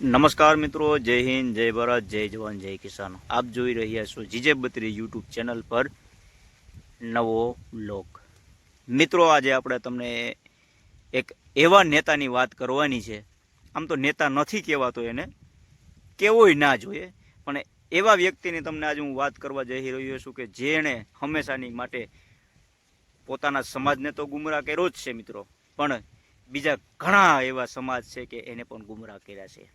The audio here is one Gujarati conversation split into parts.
નમસ્કાર મિત્રો, જય હિન્દ, જય ભારત, જય જવાન, જય કિસાન. આપ જોઈ રહ્યા છો જીજે બત્રી યુટ્યુબ ચેનલ પર નવો બ્લોગ મિત્રો, આજે આપણે તમને એક એવા નેતાની વાત કરવાની છે. આમ તો નેતા નથી કહેવાતો એને, કેવોય ના જોઈએ. પણ એવા વ્યક્તિની તમને આજે હું વાત કરવા જઈ રહ્યો છું કે જેણે હંમેશાની માટે પોતાના સમાજને તો ગુમરાહ કર્યો જ છે મિત્રો. પણ બીજા ઘણા એવા સમાજ છે કે એને પણ ગુમરાહ કર્યા છે.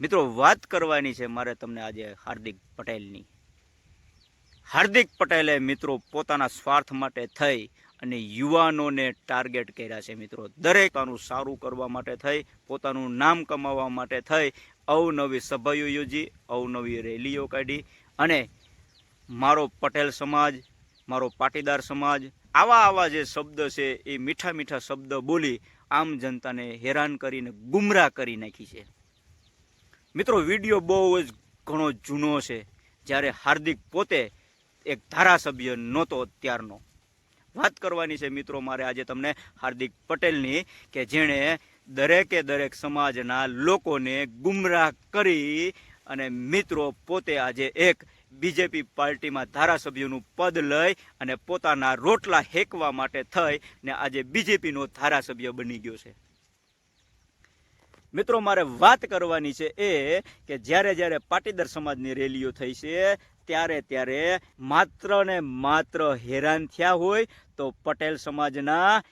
મિત્રો, વાત કરવાની છે મારે તમને આજે હાર્દિક પટેલની. હાર્દિક પટેલે મિત્રો પોતાના સ્વાર્થ માટે થઈ અને યુવાનોને ટાર્ગેટ કર્યા છે મિત્રો. દરેક પોતાનું સારું કરવા માટે થઈ, પોતાનું નામ કમાવવા માટે થઈ, અવનવી સભાઓ યોજી, અવનવી રેલીઓ કાઢી અને મારો પટેલ સમાજ, મારો પાટીદાર સમાજ, આવા આવા જે શબ્દ છે એ મીઠા મીઠા શબ્દ બોલી આમ જનતાને હેરાન કરીને ગુમરાહ કરી નાખી છે. મિત્રો, વીડિયો બહુ જ ઘણો જૂનો છે. જ્યારે હાર્દિક પોતે એક ધારાસભ્ય નહોતો ત્યારનો વાત કરવાની છે મિત્રો, મારે આજે તમને હાર્દિક પટેલની કે જેણે દરેકે દરેક સમાજના લોકોને ગુમરાહ કરી અને મિત્રો પોતે આજે એક બીજેપી પાર્ટીમાં ધારાસભ્યનું પદ લઈ અને પોતાના રોટલા હેકવા માટે થઈ ને આજે બીજેપીનો ધારાસભ્ય બની ગયો છે. મિત્રો, મારે વાત કરવાની છે એ કે જ્યારે જ્યારે પાટીદાર સમાજની રેલીઓ થઈ છે, ત્યારે ત્યારે માત્ર ને માત્ર હેરાન થયા હોય તો પટેલ સમાજના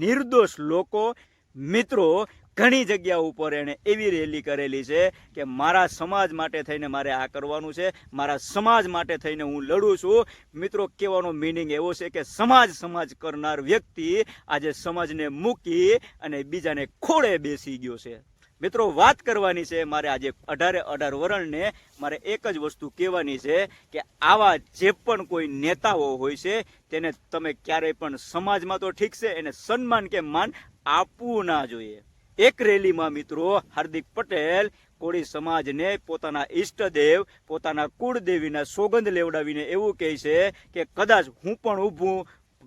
નિર્દોષ લોકો, મિત્રો ઘણી જગ્યા ઉપર એણે એવી રેલી કરેલી છે કે મારા સમાજ માટે થઈને મારે આ કરવાનું છે, મારા સમાજ માટે થઈને હું લડું છું. મિત્રો, કહેવાનો મિનિંગ એવો છે કે સમાજ સમાજ કરનાર વ્યક્તિ આજે સમાજને મૂકી અને બીજાને ખોળે બેસી ગયો છે. મિત્રો, વાત કરવાની છે મારે આજે અઢારે અઢાર વરણને મારે એક જ વસ્તુ કહેવાની છે કે આવા જે પણ કોઈ નેતાઓ હોય છે, તેને તમે ક્યારેય પણ સમાજમાં તો ઠીક છે, એને સન્માન કે માન આપવું ના જોઈએ. એક રેલીમાં મિત્રો, હાર્દિક પટેલ કોળી સમાજને પોતાના ઈષ્ટદેવ, પોતાના કુળદેવીના સોગંદ લેવડાવીને એવું કહે છે કે કદાચ હું પણ ઊભું,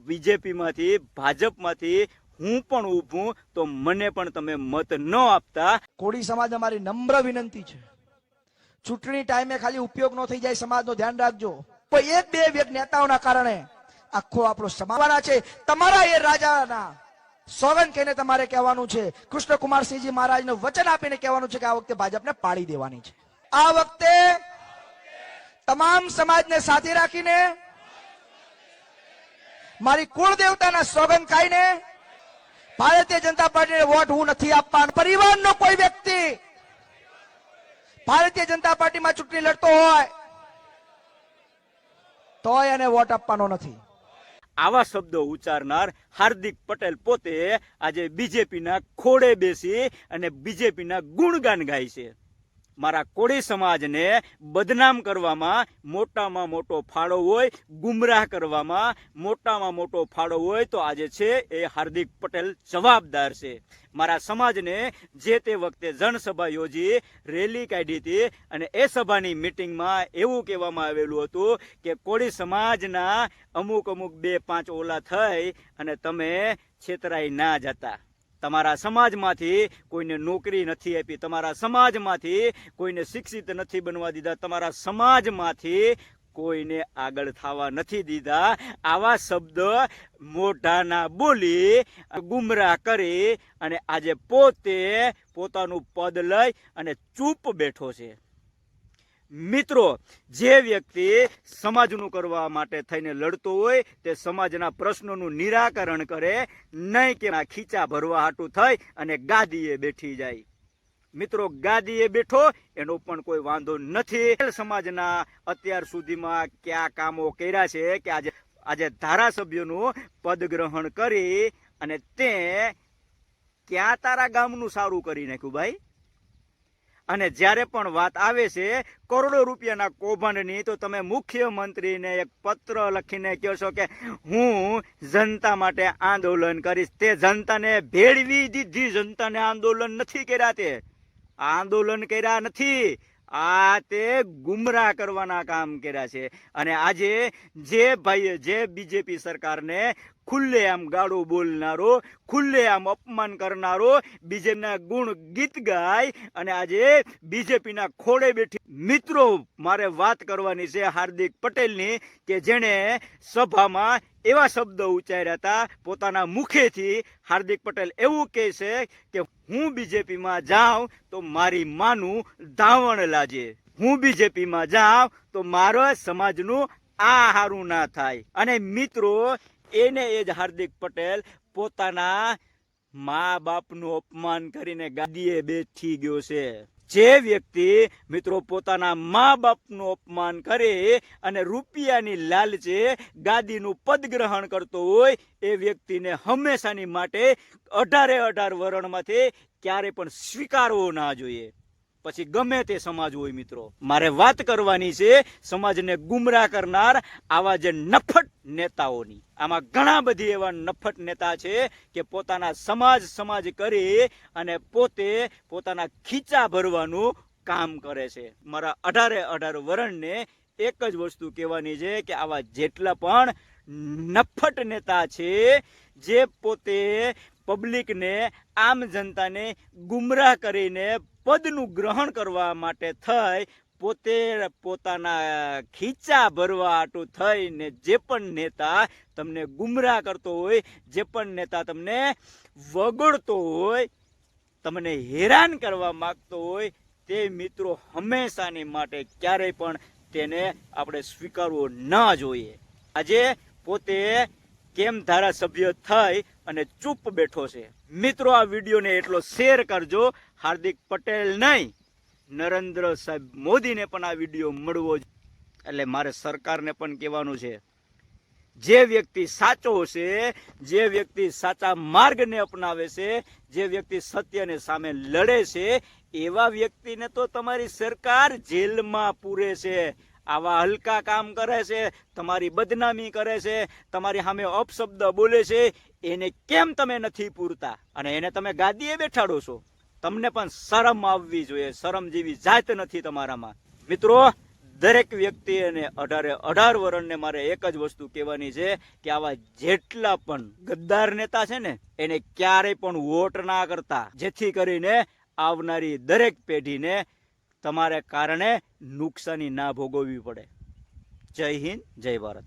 બીજેપીમાંથી, ભાજપમાંથી હું પણ ઊભું, તો મને પણ તમે મત ન આપતા. કોળી સમાજ અમારી નમ્ર વિનંતી છે. ચૂંટણી ટાઈમે ખાલી ઉપયોગ ન થઈ જાય, સમાજનો ધ્યાન રાખજો. કોઈ એક, બે વ્યક્તિ નેતાઓના કારણે આખો આપણો સમાવાના છે. તમારા એ રાજાના સોગન કહીને તમારે કહેવાનું છે. કૃષ્ણકુમારસિંહજી મહારાજને વચન આપીને કહેવાનું છે કે આ વખતે ભાજપને પાડી દેવાની છે. આ વખતે તમામ સમાજને સાથે રાખીને, મારી કુળ દેવતાના સોગન ખાઈને ભારતીય જનતા પાર્ટીને વોટ હું નથી આપવાનો. પરિવારનો કોઈ વ્યક્તિ ભારતીય જનતા પાર્ટીમાં ચૂંટણી લડતો હોય, તોય એને વોટ આપવાનો નથી. આવા શબ્દો ઉચ્ચારનાર હાર્દિક પટેલ પોતે આજે બીજેપીના ખોડે બેસી અને બીજેપીના ગુણગાન ગાય છે. મારા કોળી સમાજને બદનામ કરવામાં મોટામાં મોટો ફાળો હોય, ગુમરાહ કરવામાં મોટામાં મોટો ફાળો હોય તો આજે છે એ હાર્દિક પટેલ જવાબદાર છે. મારા સમાજને જે તે વખતે જનસભા યોજી, રેલી કાઢી હતી અને એ સભાની મિટિંગમાં એવું કહેવામાં આવેલું હતું કે કોળી સમાજના અમુક અમુક બે પાંચ ઓલા થઈ અને તમે છેતરાઈ ના જતા. તમારા સમાજમાંથી કોઈને નોકરી નથી આપી, તમારા સમાજમાંથી કોઈને શિક્ષિત નથી બનવા દીધા, તમારા સમાજમાંથી કોઈને આગળ થવા નથી દીધા. આવા શબ્દ મોઢાના બોલી ગુમરાહ કરી અને આજે પોતે પોતાનું પદ લઈ અને ચૂપ બેઠો છે. મિત્રો, જે વ્યક્તિ સમાજનું કરવા માટે થઈને લડતો હોય, તે સમાજના પ્રશ્નોનું નિરાકરણ કરે, નહીં કે ખીચા ભરવા હાટું થઈ અને ગાદીએ બેઠી જાય. મિત્રો, ગાદીએ બેઠો, એનો પણ કોઈ વાંધો નથી. સમાજના અત્યાર સુધીમાં કયા કામો કર્યા છે કે આજે આજે ધારાસભ્યનું પદ ગ્રહણ કરી અને તે ક્યાં તારા ગામનું સારું કરી નાખ્યું ભાઈ? અને જ્યારે પણ વાત આવે છે કરોડો રૂપિયાના કૌભાંડની, તો તમે મુખ્યમંત્રીને એક પત્ર લખીને કહો છો કે હું જનતા માટે આંદોલન કરીશ. તે જનતાને ભેળવી દીધી. જનતાને આંદોલન નથી કર્યા તે. આંદોલન કર્યા નથી. આ તે ગુમરાહ કરવાના કામ કર્યા છે. અને આજે જે ભાઈએ જે બીજેપી સરકારને ખુલ્લે આમ ગાળો બોલનારો, ખુલ્લે આમ અપમાન કરનારો બીજેપીના ગુણ ગીત ગાય અને આજે બીજેપીના ખોડે બેઠી મિત્રો મારે વાત કરવાની છે હાર્દિક પટેલની કે જેણે સભામાં એવા શબ્દો ઉચ્ચાર્યા હતા પોતાના મુખેથી. હાર્દિક પટેલ એવું કહે છે કે હું બીજેપીમાં જાઉં તો મારી માનું ધાવણ લાજે. હું બીજેપીમાં જાઉં તો મારો સમાજનું આ હારું ના થાય. અને મિત્રો એને એ જ હાર્દિક પટેલ પોતાના મા બાપનું અપમાન કરીને ગાદીએ બેઠી ગયો છે. જે વ્યક્તિ મિત્રો પોતાના મા બાપનું અપમાન કરે અને રૂપિયાની લાલચે ગાદીનું પદ ગ્રહણ કરતો હોય, એ વ્યક્તિને હંમેશાની માટે અઢારે અઢાર વરણમાંથી ક્યારે પણ સ્વીકારવો ના જોઈએ. પછી ગમે તે સમાજ હોય મિત્રો, મારે વાત કરવાની છે સમાજને ગુમરાહ કરનાર આવા જે નફટ નેતાઓની. આમાં ઘણા બધી એવા નફટ નેતા છે કે પોતાના સમાજ સમાજ કરી અને પોતે પોતાના ખીચા ભરવાનું કામ કરે છે. મારા અઢારે અઢાર વરણને એક જ વસ્તુ કહેવાની છે કે આવા જેટલા પણ નફટ નેતા છે જે પોતે પબ્લિકને આમ જનતાને ગુમરાહ કરીને પદનું ગ્રહણ કરવા માટે થઈ, પોતે પોતાના ખીચા ભરવા આટું થઈને જે પણ નેતા તમને ગુમરાહ કરતો હોય, જે પણ નેતા તમને વગડતો હોય, તમને હેરાન કરવા માગતો હોય, તે મિત્રો હંમેશાની માટે ક્યારેય પણ તેને આપણે સ્વીકારવો ન જોઈએ. આજે પોતે કેમ ધારાસભ્ય થઈ અને ચૂપ બેઠો છે? મિત્રો, આ વિડીયોને એટલો શેર કરજો. હાર્દિક પટેલ નહીં, નરેન્દ્ર સાહેબ મોદીને પણ આ વીડિયો મળવો જ એટલે મારે સરકારને પણ કહેવાનું છે, જે વ્યક્તિ સાચો છે જે વ્યક્તિ સાચા માર્ગને અપનાવે છે, જે વ્યક્તિ સત્યને સામે લડે છે, એવા વ્યક્તિને તો તમારી સરકાર જેલમાં પૂરે છે. આવા હલકા કામ કરે છે, તમારી બદનામી કરે છે, તમારી સામે અપશબ્દ બોલે છે, એને કેમ તમે નથી પૂરતા? અને એને તમે ગાદીએ બેઠાડો છો. તમને પણ શરમ આવવી જોઈએ, શરમ જેવી જાત નથી તમારામાં. મિત્રો, દરેક વ્યક્તિ અને અઢારે અઢાર વરણને મારે એક જ વસ્તુ કહેવાની છે કે આવા જેટલા પણ ગદ્દાર નેતા છે ને, એને ક્યારેય પણ વોટ ના કરતા. જેથી કરીને આવનારી દરેક પેઢીને તમારે કારણે નુકસાની ના ભોગવવી પડે. જય હિન્દ જય ભારત.